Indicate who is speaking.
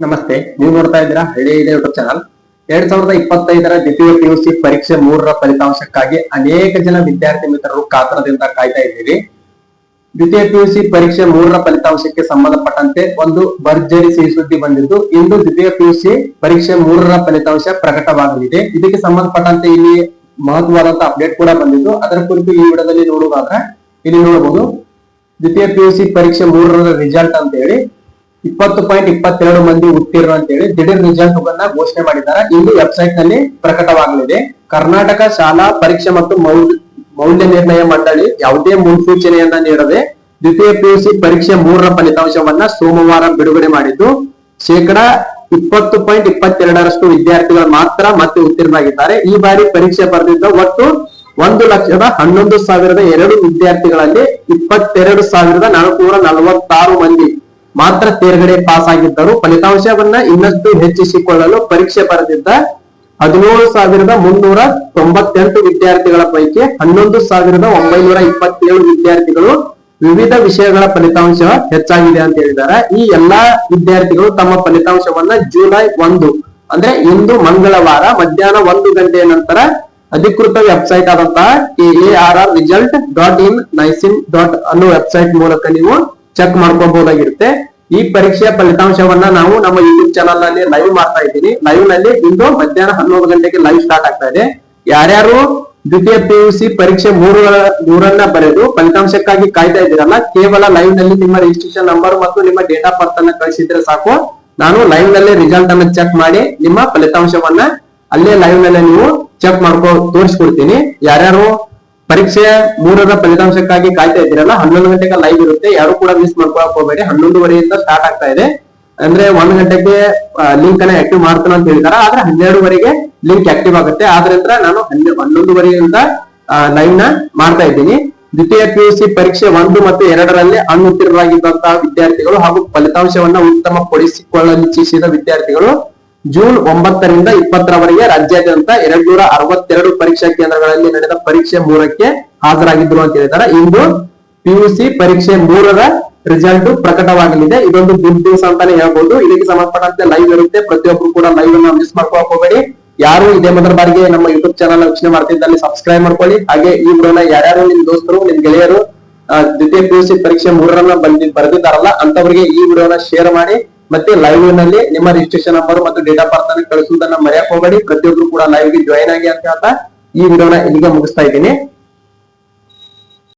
Speaker 1: ನಮಸ್ತೆ, ನೀವು ನೋಡ್ತಾ ಇದ್ದೀರಾ ಹಳ್ಳಿ ಇದೆ ಯೂಟ್ಯೂಬ್ ಚಾನಲ್ ಎರಡ್ ಸಾವಿರದ ಇಪ್ಪತ್ತೈದರ ದ್ವಿತೀಯ ಪಿಯುಸಿ ಪರೀಕ್ಷೆ ಮೂರರ ಫಲಿತಾಂಶಕ್ಕಾಗಿ ಅನೇಕ ಜನ ವಿದ್ಯಾರ್ಥಿ ಮಿತ್ರರು ಕಾತರದಿಂದ ಕಾಯ್ತಾ ಇದ್ದೀರಿ ದ್ವಿತೀಯ ಪಿಯುಸಿ ಪರೀಕ್ಷೆ ಮೂರರ ಫಲಿತಾಂಶಕ್ಕೆ ಸಂಬಂಧಪಟ್ಟಂತೆ ಒಂದು ಭರ್ಜರಿ ಸಿಹಿ ಸುದ್ದಿ ಬಂದಿದ್ದು, ಇಂದು ದ್ವಿತೀಯ ಪಿಯುಸಿ ಪರೀಕ್ಷೆ ಮೂರರ ಫಲಿತಾಂಶ ಪ್ರಕಟವಾಗಲಿದೆ. ಇದಕ್ಕೆ ಸಂಬಂಧಪಟ್ಟಂತೆ ಇಲ್ಲಿ ಮಹತ್ವವಾದಂತಹ ಅಪ್ಡೇಟ್ ಕೂಡ ಬಂದಿದ್ದು, ಅದರ ಕುರಿತು ಈ ವಿಡಿಯೋದಲ್ಲಿ ನೋಡುವುದಾದ್ರೆ ಇಲ್ಲಿ ನೋಡಬಹುದು. ದ್ವಿತೀಯ ಪಿಯುಸಿ ಪರೀಕ್ಷೆ ಮೂರರ ರಿಸಲ್ಟ್ ಅಂತ ಹೇಳಿ ಇಪ್ಪತ್ತು ಪಾಯಿಂಟ್ ಇಪ್ಪತ್ತೆರಡು ಮಂದಿ ಉತ್ತೀರ್ಣ ಅಂತ ಹೇಳಿ ದಿಢೀರ್ ಗಳನ್ನ ಘೋಷಣೆ ಮಾಡಿದ್ದಾರೆ. ಇಲ್ಲಿ ವೆಬ್ಸೈಟ್ನಲ್ಲಿ ಪ್ರಕಟವಾಗಲಿದೆ. ಕರ್ನಾಟಕ ಶಾಲಾ ಪರೀಕ್ಷೆ ಮತ್ತು ಮೌಲ್ಯ ನಿರ್ಣಯ ಮಂಡಳಿ ಯಾವುದೇ ಮುನ್ಸೂಚನೆಯನ್ನ ನೀಡದೆ ದ್ವಿತೀಯ ಪಿಯುಸಿ ಪರೀಕ್ಷೆ ಮೂರರ ಫಲಿತಾಂಶವನ್ನ ಸೋಮವಾರ ಬಿಡುಗಡೆ ಮಾಡಿದ್ದು, ಶೇಕಡಾ ಇಪ್ಪತ್ತು ಪಾಯಿಂಟ್ ಇಪ್ಪತ್ತೆರಡರಷ್ಟು ವಿದ್ಯಾರ್ಥಿಗಳು ಮಾತ್ರ ಮತ್ತೆ ಉತ್ತೀರ್ಣರಾಗಿದ್ದಾರೆ. ಈ ಬಾರಿ ಪರೀಕ್ಷೆ ಬರೆದಿದ್ದ ಒಟ್ಟು ಒಂದು ಲಕ್ಷದ ಹನ್ನೊಂದು ಸಾವಿರದ ಎರಡು ವಿದ್ಯಾರ್ಥಿಗಳಲ್ಲಿ ಇಪ್ಪತ್ತೆರಡು ಸಾವಿರದ ನಾಲ್ಕುನೂರ ನಲವತ್ತಾರು ಮಂದಿ ಮಾತ್ರ ತೇರ್ಗಡೆ ಪಾಸ್ ಆಗಿದ್ದರು ಫಲಿತಾಂಶವನ್ನ ಇನ್ನಷ್ಟು ಹೆಚ್ಚಿಸಿಕೊಳ್ಳಲು ಪರೀಕ್ಷೆ ಬರೆದಿದ್ದ ಹದಿನೇಳು ಸಾವಿರದ ಮುನ್ನೂರ ತೊಂಬತ್ತೆಂಟು ವಿದ್ಯಾರ್ಥಿಗಳ ಪೈಕಿ ಹನ್ನೊಂದು ಸಾವಿರದ ಒಂಬೈನೂರ ಇಪ್ಪತ್ತೇಳು ವಿದ್ಯಾರ್ಥಿಗಳು ವಿವಿಧ ವಿಷಯಗಳ ಫಲಿತಾಂಶ ಹೆಚ್ಚಾಗಿದೆ ಅಂತ ಹೇಳಿದ್ದಾರೆ. ಈ ಎಲ್ಲಾ ವಿದ್ಯಾರ್ಥಿಗಳು ತಮ್ಮ ಫಲಿತಾಂಶವನ್ನ ಜುಲೈ ಒಂದು, ಅಂದ್ರೆ ಇಂದು ಮಂಗಳವಾರ ಮಧ್ಯಾಹ್ನ ಒಂದು ಗಂಟೆಯ ನಂತರ ಅಧಿಕೃತ ವೆಬ್ಸೈಟ್ ಆದಂತಹ A R R result dot in ನೈಸಿನ್ dot ಅನ್ನೋ ವೆಬ್ಸೈಟ್ ಮೂಲಕ ನೀವು ಚೆಕ್ ಮಾಡ್ಕೋಬಹುದಾಗಿರುತ್ತೆ. ಈ ಪರೀಕ್ಷೆಯ ಫಲಿತಾಂಶವನ್ನ ನಾವು ನಮ್ಮ ಯೂಟ್ಯೂಬ್ ಚಾನಲ್ನಲ್ಲಿ ಲೈವ್ ಮಾಡ್ತಾ ಇದ್ದೀನಿ. ಲೈವ್ನಲ್ಲಿ ಇಂದು ಮಧ್ಯಾಹ್ನ ಹನ್ನೊಂದು ಗಂಟೆಗೆ ಲೈವ್ ಸ್ಟಾರ್ಟ್ ಆಗ್ತಾ ಇದೆ. ಯಾರ್ಯಾರು ದ್ವಿತೀಯ ಪಿಯುಸಿ ಪರೀಕ್ಷೆ ಮೂರು, ಮೂರನ್ನ ಬರೆದು ಫಲಿತಾಂಶಕ್ಕಾಗಿ ಕಾಯ್ತಾ ಇದ್ದೀರಲ್ಲ, ಕೇವಲ ಲೈವ್ನಲ್ಲಿ ನಿಮ್ಮ ರಿಜಿಸ್ಟ್ರೇಷನ್ ನಂಬರ್ ಮತ್ತು ನಿಮ್ಮ ಡೇಟ್ ಆಫ್ ಬರ್ತ್ ಅನ್ನ ಕಳಿಸಿದ್ರೆ ಸಾಕು. ನಾನು ಲೈವ್ನಲ್ಲಿ ರಿಸಲ್ಟ್ ಅನ್ನ ಚೆಕ್ ಮಾಡಿ ನಿಮ್ಮ ಫಲಿತಾಂಶವನ್ನ ಅಲ್ಲೇ ಲೈವ್ನಲ್ಲಿ ನೀವು ಚೆಕ್ ಮಾಡ್ಕೊ, ತೋರಿಸ್ಕೊಡ್ತೀನಿ. ಯಾರ್ಯಾರು ಪರೀಕ್ಷೆ ಮೂರರ ಫಲಿತಾಂಶಕ್ಕಾಗಿ ಕಾಯ್ತಾ ಇದ್ದೀರಲ್ಲ, ಹನ್ನೊಂದು ಗಂಟೆಗೆ ಲೈವ್ ಇರುತ್ತೆ. ಯಾರು ಕೂಡ ಮಿಸ್ ಮಾಡ್ಕೊಳಕ್ ಹೋಗಬೇಡಿ. ಹನ್ನೊಂದುವರೆಯಿಂದ ಸ್ಟಾರ್ಟ್ ಆಗ್ತಾ ಇದೆ. ಅಂದ್ರೆ ಒಂದ್ ಗಂಟೆಗೆ ಲಿಂಕ್ ಅನ್ನ ಆಕ್ಟಿವ್ ಮಾಡ್ತಾನೆ ಅಂತ ಹೇಳ್ತಾರ. ಆದ್ರೆ ಹನ್ನೆರಡುವರೆಗೆ ಲಿಂಕ್ ಆಕ್ಟಿವ್ ಆಗುತ್ತೆ. ಆದ್ರಿಂದ ನಾನು ಹನ್ನೆ, ಹನ್ನೊಂದುವರೆಯಿಂದ ಲೈವ್ನ ಮಾಡ್ತಾ ಇದ್ದೀನಿ. ದ್ವಿತೀಯ ಪಿಯುಸಿ ಪರೀಕ್ಷೆ ಒಂದು ಮತ್ತು ಎರಡರಲ್ಲಿ ಅನುತ್ತೀರ್ಣರಾಗಿದ್ದಂತಹ ವಿದ್ಯಾರ್ಥಿಗಳು ಹಾಗೂ ಫಲಿತಾಂಶವನ್ನ ಉತ್ತಮಪಡಿಸಿಕೊಳ್ಳಲು ಇಚ್ಛಿಸಿದ ವಿದ್ಯಾರ್ಥಿಗಳು ಜೂನ್ ಒಂಬತ್ತರಿಂದ ಇಪ್ಪತ್ತರವರೆಗೆ ರಾಜ್ಯಾದ್ಯಂತ ಎರಡ್ ನೂರ ಅರವತ್ತೆರಡು ಪರೀಕ್ಷಾ ಕೇಂದ್ರಗಳಲ್ಲಿ ನಡೆದ ಪರೀಕ್ಷೆ ಮೂರಕ್ಕೆ ಹಾಜರಾಗಿದ್ರು ಅಂತ ಹೇಳಿದ್ದಾರೆ ಇಂದು ಪಿಯುಸಿ ಪರೀಕ್ಷೆ ಮೂರರ ರಿಸಲ್ಟ್ ಪ್ರಕಟವಾಗಲಿದೆ. ಇದೊಂದು ಗುಡ್ ನ್ಯೂಸ್ ಅಂತಾನೆ ಹೇಳ್ಬಹುದು ಇದಕ್ಕೆ ಸಂಬಂಧಪಟ್ಟಂತೆ ಲೈವ್ ಇರುತ್ತೆ. ಪ್ರತಿಯೊಬ್ರು ಕೂಡ ಲೈವ್ ಅನ್ನು ಮಿಸ್ ಮಾಡ್ಕೊಳಕ್ ಹೋಗಬೇಡಿ. ಯಾರು ಇದೇ ಮೊದಲ ಬಾರಿಗೆ ನಮ್ಮ ಯೂಟ್ಯೂಬ್ ಚಾನಲ್ ವೀಕ್ಷಣೆ ಮಾಡ್ತಿದ್ದಲ್ಲಿ ಸಬ್ಸ್ಕ್ರೈಬ್ ಮಾಡ್ಕೊಳ್ಳಿ. ಹಾಗೆ ಈ ವಿಡಿಯೋನ ಯಾರ್ಯಾರು ನಿಮ್ ದೋಸ್ತರು, ನಿಮ್ ಗೆಳೆಯರು ದ್ವಿತೀಯ ಪಿಯುಸಿ ಪರೀಕ್ಷೆ ಮೂರರನ್ನ ಬಂದಿ ಬರೆದಿದ್ದಾರಲ್ಲ ಅಂತವರಿಗೆ ಈ ವಿಡಿಯೋನ ಶೇರ್ ಮಾಡಿ. ಮತ್ತೆ ಲೈವ್ನಲ್ಲಿ ನಿಮ್ಮ ರಿಜಿಸ್ಟ್ರೇಷನ್ ನಂಬರ್ ಮತ್ತು ಡೇಟ್ ಆಫ್ ಬರ್ತ್ ಅನ್ನು ಕಳಿಸುವುದನ್ನ ಮರೆಯಕ್ ಹೋಗಬೇಡಿ. ಪ್ರತಿಯೊಬ್ರು ಕೂಡ ಲೈವ್ಗೆ ಜಾಯಿನ್ ಆಗಿ ಅಂತ ಹೇಳ್ತಾ ಈ ವಿಡಿಯೋನ ಇಲ್ಲಿಗೆ ಮುಗಿಸ್ತಾ ಇದ್ದೀನಿ.